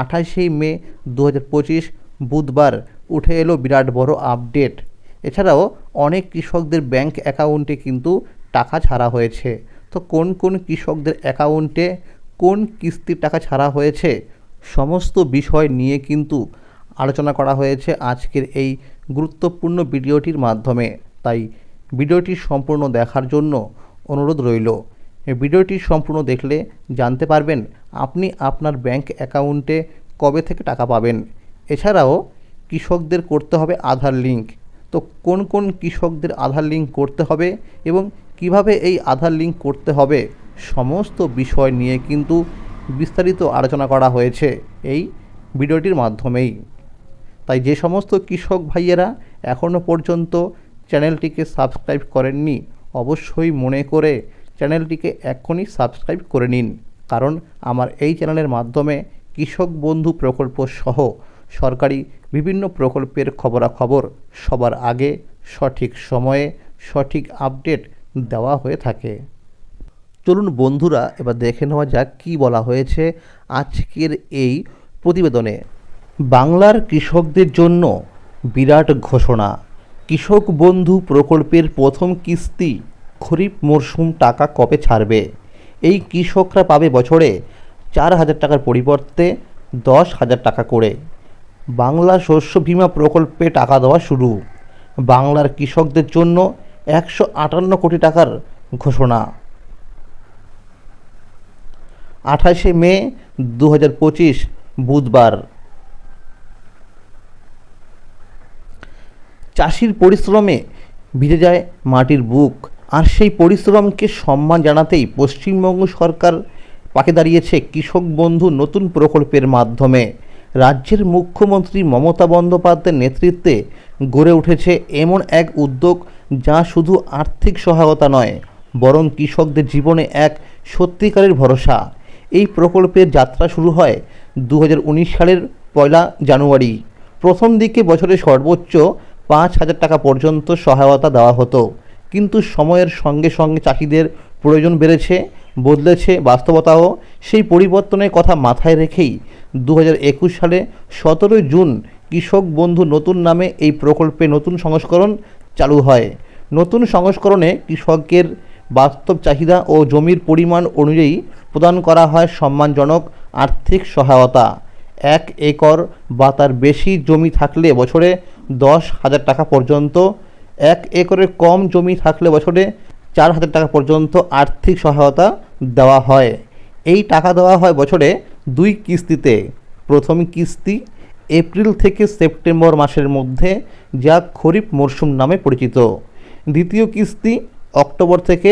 আঠাশেই মে দু হাজার পঁচিশ বুধবার উঠে এলো বিরাট বড় আপডেট। এছাড়াও অনেক কৃষকদের ব্যাংক অ্যাকাউন্টে কিন্তু টাকা ছাড়া হয়েছে। তো কোন কোন কৃষকদের অ্যাকাউন্টে কোন কিস্তির টাকা ছাড়া হয়েছে সমস্ত বিষয় নিয়ে কিন্তু আলোচনা করা হয়েছে আজকের এই গুরুত্বপূর্ণ ভিডিওটির মাধ্যমে। তাই ভিডিওটি সম্পূর্ণ দেখার জন্য অনুরোধ রইল। ভিডিওটি সম্পূর্ণ দেখলে জানতে পারবেন আপনি আপনার ব্যাংক অ্যাকাউন্টে কবে থেকে টাকা পাবেন। এছাড়াও কৃষকদের করতে হবে আধার লিঙ্ক। তো কোন কোন কৃষকদের আধার লিঙ্ক করতে হবে এবং কীভাবে এই আধার লিঙ্ক করতে হবে সমস্ত বিষয় নিয়ে কিন্তু বিস্তারিত আলোচনা করা হয়েছে এই ভিডিওটির মাধ্যমেই। তাই যে সমস্ত কৃষক ভাইয়েরা এখনও পর্যন্ত চ্যানেলটিকে সাবস্ক্রাইব করেননি, অবশ্যই মনে করে চ্যানেলটিকে এক্ষুনি সাবস্ক্রাইব করে নিন, কারণ আমার এই চ্যানেলের মাধ্যমে কৃষক বন্ধু প্রকল্প সহ সরকারি বিভিন্ন প্রকল্পের খবরাখবর সবার আগে সঠিক সময়ে সঠিক আপডেট দেওয়া হয়ে থাকে। চলুন বন্ধুরা, এবার দেখে নেওয়া যাক কী বলা হয়েছে আজকের এই প্রতিবেদনে। বাংলার কৃষকদের জন্য বিরাট ঘোষণা, কৃষক বন্ধু প্রকল্পের প্রথম কিস্তি খরিফ মরশুম টাকা কবে ছাড়বে? এই কৃষকরা পাবে বছরে চার হাজার টাকার পরিবর্তে দশ হাজার টাকা করে। বাংলা শস্য বীমা প্রকল্পে টাকা দেওয়া শুরু। বাংলার কৃষকদের জন্য একশো আটান্ন কোটি টাকার ঘোষণা। আঠাশে মে দু পঁচিশ, বুধবার। চাষির পরিশ্রমে ভিজে যায় মাটির বুক। আর সেই পরিশ্রমকে সম্মান জানাতেই পশ্চিমবঙ্গ সরকার পাকে দাঁড়িয়েছে কৃষক বন্ধু নতুন প্রকল্পের মাধ্যমে। রাজ্যের মুখ্যমন্ত্রী মমতা বন্দ্যোপাধ্যায়ের নেতৃত্বে গড়ে উঠেছে এমন এক উদ্যোগ যা শুধু আর্থিক সহায়তা নয়, বরং কৃষকদের জীবনে এক সত্যিকারের ভরসা। এই প্রকল্পের যাত্রা শুরু হয় দু হাজার উনিশ সালের পয়লা জানুয়ারি। প্রথম দিকে বছরে সর্বোচ্চ পাঁচ হাজার টাকা পর্যন্ত সহায়তা দেওয়া হতো। কিন্তু সময়ের সঙ্গে সঙ্গে চাষিদের প্রয়োজন বেড়েছে, বদলেছে বাস্তবতাও। সেই পরিবর্তনের কথা মাথায় রেখেই দু হাজার একুশ সালে সতেরোই জুন কৃষক বন্ধু নতুন নামে এই প্রকল্পে নতুন সংস্করণ চালু হয়। নতুন সংস্করণে কৃষকের বাস্তব চাহিদা ও জমির পরিমাণ অনুযায়ী প্রদান করা হয় সম্মানজনক আর্থিক সহায়তা। এক একর বা তার বেশি জমি থাকলে বছরে দশ হাজার টাকা পর্যন্ত এক একরের কম জমি থাকলে বছরে চার হাজার টাকা পর্যন্ত আর্থিক সহায়তা দেওয়া হয়। এই টাকা দেওয়া হয় বছরে দুই কিস্তিতে। প্রথম কিস্তি এপ্রিল থেকে সেপ্টেম্বর মাসের মধ্যে, যা খরিফ মরশুম নামে পরিচিত। দ্বিতীয় কিস্তি অক্টোবর থেকে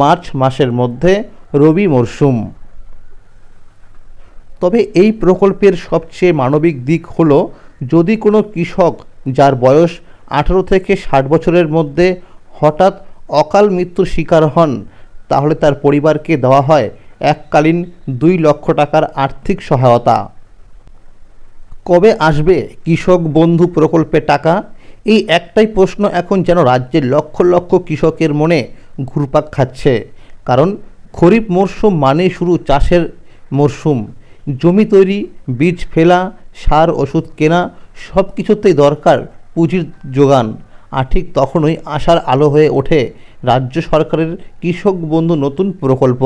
মার্চ মাসের মধ্যে, রবি মরশুম। তবে এই প্রকল্পের সবচেয়ে মানবিক দিক হলো, যদি কোনো কৃষক যার বয়স আঠারো থেকে ষাট বছরের মধ্যে হঠাৎ অকাল মৃত্যুর শিকার হন, তাহলে তার পরিবারকে দেওয়া হয় এককালীন দুই লক্ষ টাকার আর্থিক সহায়তা। কবে আসবে কৃষক বন্ধু প্রকল্পে টাকা? এই একটাই প্রশ্ন এখন যেন রাজ্যের লক্ষ লক্ষ কৃষকের মনে ঘুরপাক খাচ্ছে। কারণ খরিফ মরশুম মানে শুরু চাষের মরশুম। জমি তৈরি, বীজ ফেলা, সার ওষুধ কেনা সব কিছুতেই দরকার পুঁজির যোগান, আর ঠিক তখনই আশার আলো হয়ে ওঠে রাজ্য সরকারের কৃষক বন্ধু নতুন প্রকল্প।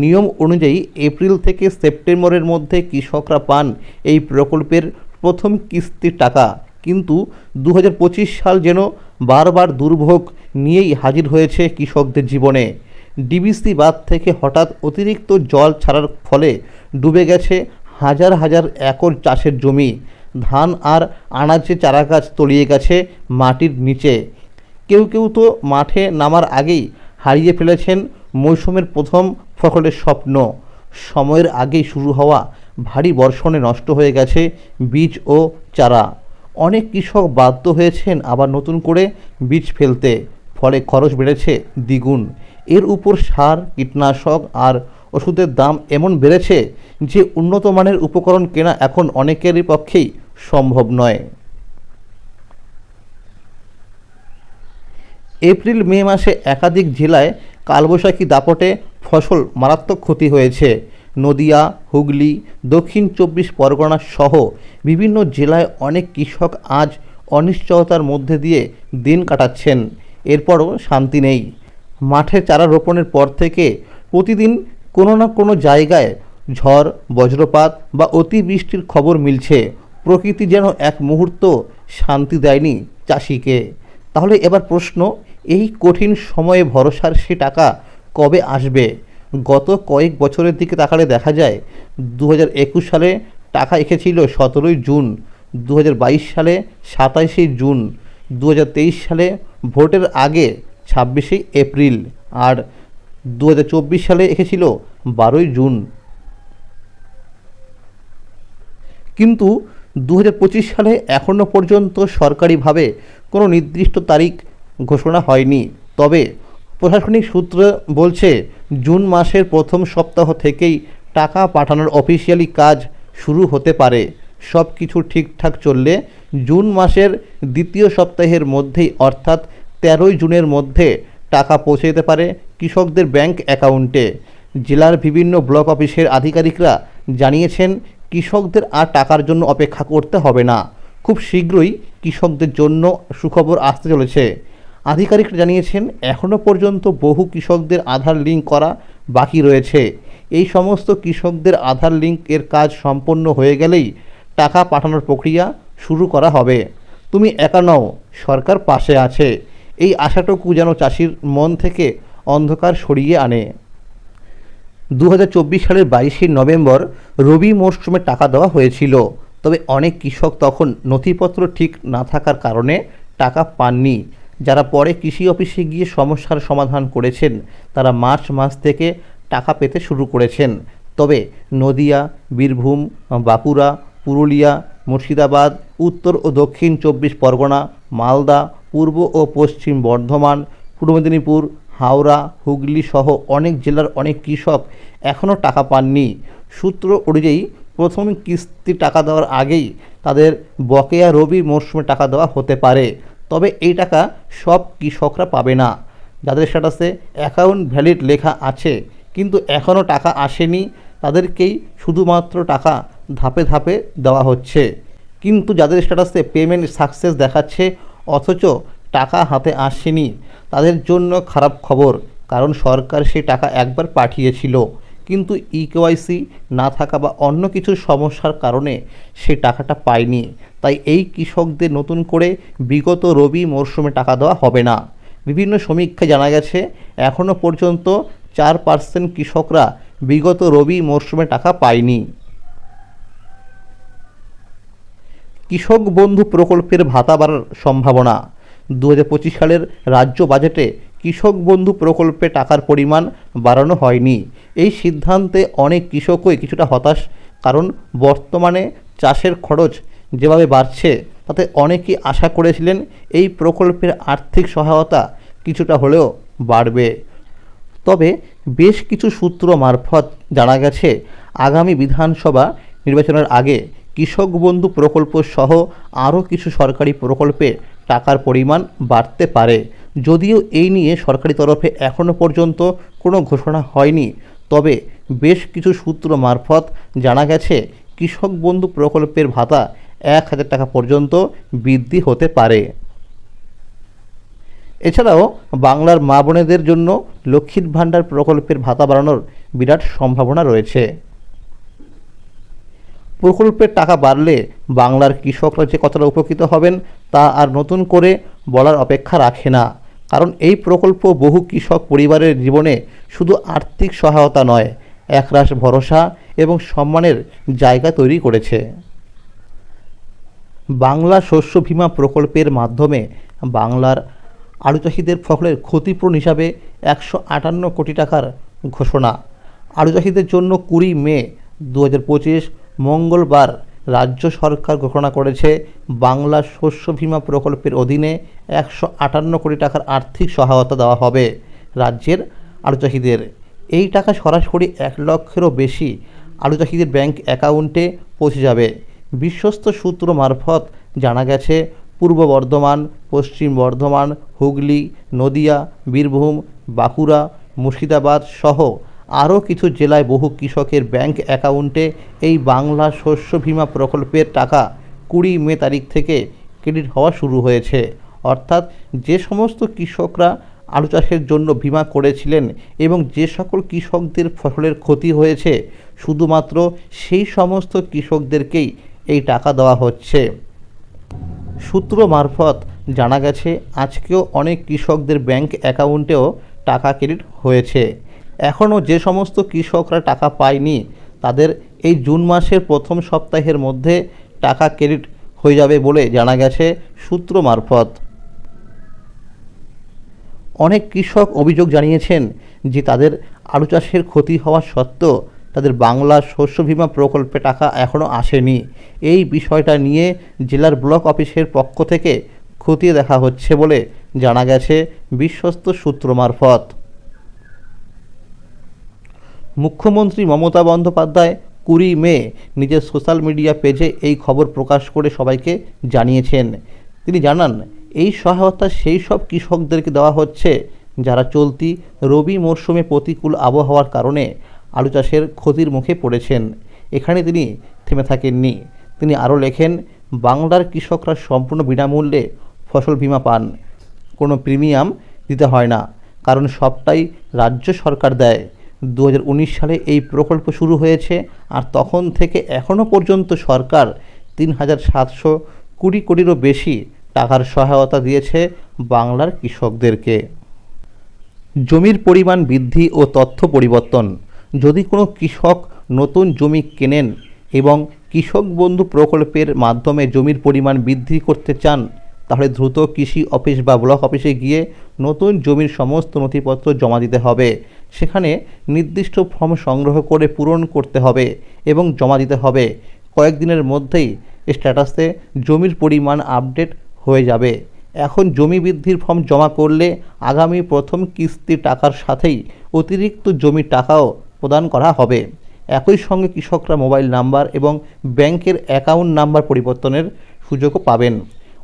নিয়ম অনুযায়ী এপ্রিল থেকে সেপ্টেম্বরের মধ্যে কৃষকরা পান এই প্রকল্পের প্রথম কিস্তির টাকা। কিন্তু দু হাজার পঁচিশ সাল যেন বারবার দুর্ভোগ নিয়েই হাজির হয়েছে কৃষকদের জীবনে। ডিবিসি বাঁধ থেকে হঠাৎ অতিরিক্ত জল ছাড়ার ফলে ডুবে গেছে হাজার হাজার একর চাষের জমি। ধান আর আনাজে চারা গাছ তলিয়ে গেছে মাটির নিচে। কেউ কেউ তো মাঠে নামার আগেই হারিয়ে ফেলেছেন মৌসুমের প্রথম ফসলের স্বপ্ন। সময়ের আগেই শুরু হওয়া ভারী বর্ষণে নষ্ট হয়ে গেছে বীজ ও চারা। অনেক কৃষক বাধ্য হয়েছেন আবার নতুন করে বীজ ফেলতে। ফলে খরচ বেড়েছে দ্বিগুণ। এর উপর সার, কীটনাশক আর ওষুধের দাম এমন বেড়েছে যে উন্নত মানের উপকরণ কেনা এখন অনেকেরই পক্ষেই সম্ভব নয়। এপ্রিল, মে মাসে একাধিক জেলায় কালবৈশাখী দাপটে ফসল মারাত্মক ক্ষতি হয়েছে। নদিয়া, হুগলি, দক্ষিণ চব্বিশ পরগনা সহ বিভিন্ন জেলায় অনেক কৃষক আজ অনিশ্চয়তার মধ্যে দিয়ে দিন কাটাচ্ছেন। এরপরও শান্তি নেই। মাঠে চারা রোপণের পর থেকে প্রতিদিন কোনো না কোনো জায়গায় ঝড়, বজ্রপাত বা অতিবৃষ্টির খবর মিলছে। প্রকৃতি যেন এক মুহূর্ত শান্তি দেয়নি চাষিকে। তাহলে এবার প্রশ্ন, এই কঠিন সময়ে ভরসার সে টাকা কবে আসবে? গত কয়েক বছরের দিকে তাকালে দেখা যায় দু সালে টাকা এসেছিল সতেরোই জুন দু হাজার বাইশ সালে সাতাইশে জুন দু হাজার তেইশ সালে ভোটের আগে ছাব্বিশে এপ্রিল, আর দু হাজার চব্বিশ সালে এসেছিল বারোই জুন। কিন্তু দু হাজার পঁচিশ সালে এখনও পর্যন্ত সরকারিভাবে কোনো নির্দিষ্ট তারিখ ঘোষণা হয়নি। তবে প্রশাসনিক সূত্র বলছে, জুন মাসের প্রথম সপ্তাহ থেকেই টাকা পাঠানোর অফিসিয়ালি কাজ শুরু হতে পারে। সব কিছু ঠিকঠাক চললে জুন মাসের দ্বিতীয় সপ্তাহের মধ্যেই, অর্থাৎ তেরোই জুনের মধ্যে টাকা পৌঁছে যেতে পারে কৃষকদের ব্যাংক অ্যাকাউন্টে। জেলার বিভিন্ন ব্লক অফিসের আধিকারিকরা জানিয়েছেন কৃষকদের আর টাকার জন্য অপেক্ষা করতে হবে না। খুব শীঘ্রই কৃষকদের জন্য সুখবর আসতে চলেছে। আধিকারিকরা জানিয়েছেন এখনও পর্যন্ত বহু কৃষকদের আধার লিঙ্ক করা বাকি রয়েছে। এই সমস্ত কৃষকদের আধার লিঙ্ক এর কাজ সম্পন্ন হয়ে গেলেই টাকা পাঠানোর প্রক্রিয়া শুরু করা হবে। তুমি একা নও, সরকার পাশে আছে। এই আশাটুকু যেন চাষির মন থেকে অন্ধকার সরিয়ে আনে। দু হাজার চব্বিশ সালের বাইশে নভেম্বর রবি মরশুমে টাকা দেওয়া হয়েছিল। তবে অনেক কৃষক তখন নথিপত্র ঠিক না থাকার কারণে টাকা পাননি। যারা পরে কৃষি অফিসে গিয়ে সমস্যার সমাধান করেছেন, তারা মার্চ মাস থেকে টাকা পেতে শুরু করেছেন। তবে নদিয়া, বীরভূম, বাঁকুড়া, পুরুলিয়া, মুর্শিদাবাদ, উত্তর ও দক্ষিণ চব্বিশ পরগনা, মালদা, পূর্ব ও পশ্চিম বর্ধমান, পূর্ব মেদিনীপুর হাওড়া, হুগলি সহ অনেক জেলার অনেক কৃষক এখনও টাকা পাননি। সূত্র অনুযায়ী প্রথম কিস্তি টাকা দেওয়ার আগেই তাদের বকেয়া রবি মরশুমে টাকা দেওয়া হতে পারে। তবে এই টাকা সব কৃষকরা পাবে না। যাদের স্ট্যাটাসে অ্যাকাউন্ট ভ্যালিড লেখা আছে, কিন্তু এখনও টাকা আসেনি, তাদেরকেই শুধুমাত্র টাকা ধাপে ধাপে দেওয়া হচ্ছে। কিন্তু যাদের স্ট্যাটাসে পেমেন্ট সাকসেস দেখাচ্ছে, অথচ টাকা হাতে আসেনি। তাদের জন্য খারাপ খবর, কারণ সরকার সেই টাকা একবার পাঠিয়েছিল। কিন্তু ইকেওয়াইসি না থাকা বা অন্য কিছু সমস্যার কারণে সে টাকাটা পায়নি। তাই এই কৃষকদের নতুন করে বিগত রবি মরশুমে টাকা দেওয়া হবে না। বিভিন্ন সমীক্ষায় জানা গেছে এখনও পর্যন্ত চার পার্সেন্ট কৃষকরা বিগত রবি মরশুমে টাকা পায়নি। কৃষক বন্ধু প্রকল্পের ভাতা বাড়ার সম্ভাবনা। দু হাজার পঁচিশ সালের রাজ্য বাজেটে কৃষক বন্ধু প্রকল্পে টাকার পরিমাণ বাড়ানো হয়নি। এই সিদ্ধান্তে অনেক কৃষকই কিছুটা হতাশ, কারণ বর্তমানে চাষের খরচ যেভাবে বাড়ছে, তাতে অনেকেই আশা করেছিলেন এই প্রকল্পের আর্থিক সহায়তা কিছুটা হলেও বাড়বে। তবে বেশ কিছু সূত্র মারফত জানা গেছে, আগামী বিধানসভা নির্বাচনের আগে কৃষক বন্ধু প্রকল্প সহ আরও কিছু সরকারি প্রকল্পে টাকার পরিমাণ বাড়তে পারে। যদিও এই নিয়ে সরকারি তরফে এখনও পর্যন্ত কোনো ঘোষণা হয়নি। তবে বেশ কিছু সূত্র মারফত জানা গেছে, কৃষক বন্ধু প্রকল্পের ভাতা এক হাজার টাকা পর্যন্ত বৃদ্ধি হতে পারে। এছাড়াও বাংলার মা বোনেদের জন্য লক্ষ্মীর ভাণ্ডার প্রকল্পের ভাতা বাড়ানোর বিরাট সম্ভাবনা রয়েছে। প্রকল্পের টাকা বাড়লে বাংলার কৃষকরা যে কতটা উপকৃত হবেন তা আর নতুন করে বলার অপেক্ষা রাখে না। কারণ এই প্রকল্প বহু কৃষক পরিবারের জীবনে শুধু আর্থিক সহায়তা নয়, একরাশ ভরসা এবং সম্মানের জায়গা তৈরি করেছে। বাংলা শস্য বীমা প্রকল্পের মাধ্যমে বাংলার আলু চাষিদের ফসলের ক্ষতিপূরণ হিসাবে একশো আটান্ন কোটি টাকার ঘোষণা। আলু চাষিদের জন্য কুড়ি মে দু হাজার পঁচিশ মঙ্গলবার রাজ্য সরকার ঘোষণা করেছে, বাংলা শস্য বীমা প্রকল্পের অধীনে একশো আটান্ন কোটি টাকার আর্থিক সহায়তা দেওয়া হবে রাজ্যের আলু চাষিদের এই টাকা সরাসরি এক লক্ষেরও বেশি আলু চাষিদের ব্যাংক অ্যাকাউন্টে পৌঁছে যাবে। বিশ্বস্ত সূত্র মারফত জানা গেছে, পূর্ব বর্ধমান, পশ্চিম বর্ধমান, হুগলি, নদিয়া, বীরভূম, বাঁকুড়া, মুর্শিদাবাদ সহ আরও কিছু জেলায় বহু কৃষকের ব্যাংক অ্যাকাউন্টে এই বাংলা শস্য বীমা প্রকল্পের টাকা কুড়ি মে তারিখ থেকে ক্রেডিট হওয়া শুরু হয়েছে। অর্থাৎ যে সমস্ত কৃষকরা আলু চাষের জন্য বিমা করেছিলেন এবং যে সকল কৃষকদের ফসলের ক্ষতি হয়েছে, শুধুমাত্র সেই সমস্ত কৃষকদেরকেই এই টাকা দেওয়া হচ্ছে। সূত্র মারফত জানা গেছে, আজকেও অনেক কৃষকদের ব্যাংক অ্যাকাউন্টেও টাকা ক্রেডিট হয়েছে। এখনও যে সমস্ত কৃষকরা টাকা পায়নি, তাদের এই জুন মাসের প্রথম সপ্তাহের মধ্যে টাকা ক্রেডিট হয়ে যাবে বলে জানা গেছে সূত্র মারফত। অনেক কৃষক অভিযোগ জানিয়েছেন যে তাদের আলু চাষের ক্ষতি হওয়া সত্ত্বেও তাদের বাংলা শস্য বীমা প্রকল্পে টাকা এখনও আসেনি। এই বিষয়টা নিয়ে জেলার ব্লক অফিসের পক্ষ থেকে খতিয়ে দেখা হচ্ছে বলে জানা গেছে বিশ্বস্ত সূত্র মারফত। মুখ্যমন্ত্রী মমতা বন্দ্যোপাধ্যায় কুড়ি মে নিজের সোশ্যাল মিডিয়া পেজে এই খবর প্রকাশ করে সবাইকে জানিয়েছেন। তিনি জানান, এই সহায়তা সেই সব কৃষকদেরকে দেওয়া হচ্ছে যারা চলতি রবি মরশুমে প্রতিকূল আবহাওয়ার কারণে আলু চাষের ক্ষতির মুখে পড়েছেন। এখানে তিনি থেমে থাকেননি। তিনি আরও লেখেন, বাংলার কৃষকরা সম্পূর্ণ বিনামূল্যে ফসল বীমা পান। কোনো প্রিমিয়াম দিতে হয় না, কারণ সবটাই রাজ্য সরকার দেয়। দু হাজার উনিশ সালে এই প্রকল্প শুরু হয়েছে আর তখন থেকে এখনও পর্যন্ত সরকার তিন হাজার সাতশো কুড়ি কোটিরও বেশি টাকার সহায়তা দিয়েছে বাংলার কৃষকদেরকে। জমির পরিমাণ বৃদ্ধি ও তথ্য পরিবর্তন। যদি কোনো কৃষক নতুন জমি কেনেন এবং কৃষক বন্ধু প্রকল্পের মাধ্যমে জমির পরিমাণ বৃদ্ধি করতে চান তাহলে দ্রুত কৃষি অফিস বা ব্লক অফিসে গিয়ে নতুন জমির সমস্ত নথিপত্র জমা দিতে হবে। সেখানে নির্দিষ্ট ফর্ম সংগ্রহ করে পূরণ করতে হবে এবং জমা দিতে হবে। কয়েকদিনের মধ্যেই স্ট্যাটাসে জমির পরিমাণ আপডেট হয়ে যাবে। এখন জমি বৃদ্ধির ফর্ম জমা করলে আগামী প্রথম কিস্তি টাকার সাথেই অতিরিক্ত জমির টাকাও প্রদান করা হবে। একই সঙ্গে কৃষকরা মোবাইল নাম্বার এবং ব্যাংকের অ্যাকাউন্ট নাম্বার পরিবর্তনের সুযোগও পাবেন।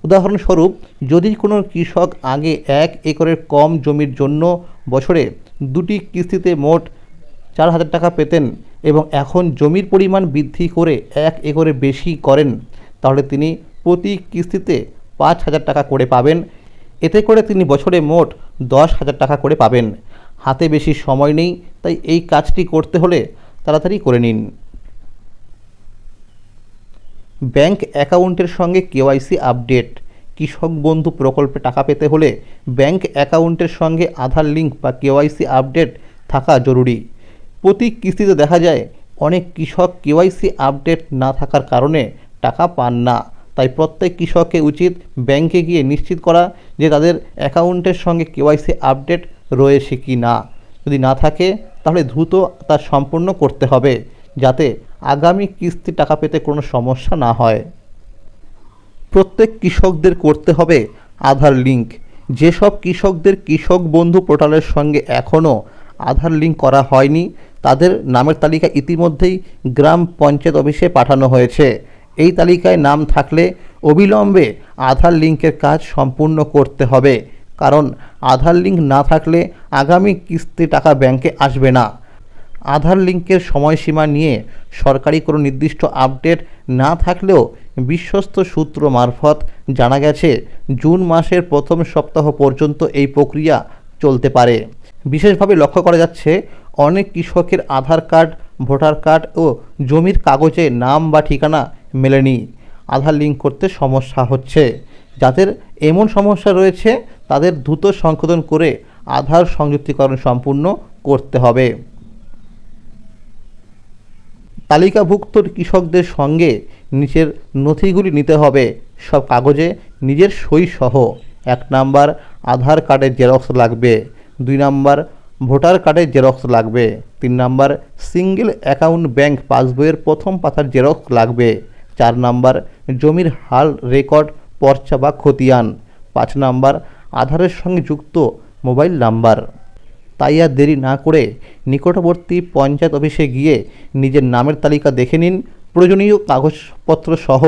উদাহরণস্বরূপ, যদি কোনো কৃষক আগে এক একরের কম জমির জন্য বছরে দুটি কিস্তিতে মোট চার হাজার টাকা পেতেন এবং এখন জমির পরিমাণ বৃদ্ধি করে এক একরে বেশি করেন, তাহলে তিনি প্রতি কিস্তিতে পাঁচ হাজার টাকা করে পাবেন। এতে করে তিনি বছরে মোট দশ হাজার টাকা করে পাবেন। হাতে বেশি সময় নেই, তাই এই কাজটি করতে হলে তাড়াতাড়ি করে নিন। ব্যাংক অ্যাকাউন্টের সঙ্গে কেওয়াইসি আপডেট। কৃষক বন্ধু প্রকল্পে টাকা পেতে হলে ব্যাংক অ্যাকাউন্টের সঙ্গে আধার লিঙ্ক বা কেওয়াইসি আপডেট থাকা জরুরি। প্রতি কিস্তিতে দেখা যায়, অনেক কৃষক কেওয়াইসি আপডেট না থাকার কারণে টাকা পান না। তাই প্রত্যেক কৃষককে উচিত ব্যাংকে গিয়ে নিশ্চিত করা যে তাদের অ্যাকাউন্টের সঙ্গে কেওয়াইসি আপডেট রয়েছে কি না যদি না থাকে, তাহলে দ্রুত তা সম্পূর্ণ করতে হবে, যাতে আগামী কিস্তি টাকা পেতে কোনো সমস্যা না হয়। প্রত্যেক কৃষকদের করতে হবে আধার লিঙ্ক। যেসব কৃষকদের কৃষক বন্ধু পোর্টালের সঙ্গে এখনও আধার লিঙ্ক করা হয়নি, তাদের নামের তালিকা ইতিমধ্যেই গ্রাম পঞ্চায়েত অফিসে পাঠানো হয়েছে। এই তালিকায় নাম থাকলে অবিলম্বে আধার লিঙ্কের কাজ সম্পূর্ণ করতে হবে। কারণ আধার লিঙ্ক না থাকলে আগামী কিস্তি টাকা ব্যাংকে আসবে না। আধার লিঙ্কের সময়সীমা নিয়ে সরকারি কোনো নির্দিষ্ট আপডেট না থাকলেও বিশ্বস্ত সূত্র মারফত জানা গেছে, জুন মাসের প্রথম সপ্তাহ পর্যন্ত এই প্রক্রিয়া চলতে পারে। বিশেষভাবে লক্ষ্য করা যাচ্ছে, অনেক কৃষকের আধার কার্ড, ভোটার কার্ড ও জমির কাগজে নাম বা ঠিকানা মেলেনি। আধার লিঙ্ক করতে সমস্যা হচ্ছে। যাদের এমন সমস্যা রয়েছে, তাদের দ্রুত সংশোধন করে আধার সংযুক্তিকরণ সম্পূর্ণ করতে হবে। তালিকাভুক্ত কৃষকদের সঙ্গে নিচের নথিগুলি নিতে হবে। সব কাগজে নিজের সই সহ এক নাম্বার, আধার কার্ডের জেরক্স লাগবে। দুই নাম্বার, ভোটার কার্ডের জেরক্স লাগবে। তিন নাম্বার, সিঙ্গেল অ্যাকাউন্ট ব্যাংক পাসবইয়ের প্রথম পাতার জেরক্স লাগবে। চার নাম্বার, জমির হাল রেকর্ড, পর্চা বা খতিয়ান। পাঁচ নাম্বার, আধারের সঙ্গে যুক্ত মোবাইল নাম্বার। তাই আর দেরি না করে নিকটবর্তী পঞ্চায়েত অফিসে গিয়ে নিজের নামের তালিকা দেখে নিন। প্রয়োজনীয় কাগজপত্র সহ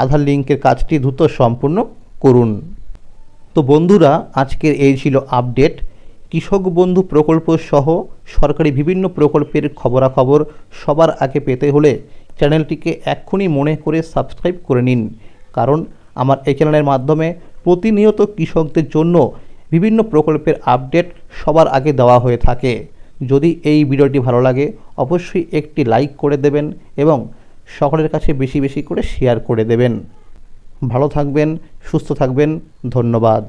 আধার লিঙ্কের কাজটি দ্রুত সম্পূর্ণ করুন। তো বন্ধুরা, আজকের এই ছিল আপডেট। কৃষক বন্ধু প্রকল্প সহ সরকারি বিভিন্ন প্রকল্পের খবরাখবর সবার আগে পেতে হলে চ্যানেলটিকে এক্ষুনি মনে করে সাবস্ক্রাইব করে নিন। কারণ আমার এই চ্যানেলের মাধ্যমে প্রতিনিয়ত কৃষকদের জন্য বিভিন্ন প্রকল্পের আপডেট সবার আগে দেওয়া হয়ে থাকে। যদি এই ভিডিওটি ভালো লাগে, অবশ্যই একটি লাইক করে দেবেন এবং সকলের কাছে বেশি বেশি করে শেয়ার করে দেবেন। ভালো থাকবেন, সুস্থ থাকবেন, ধন্যবাদ।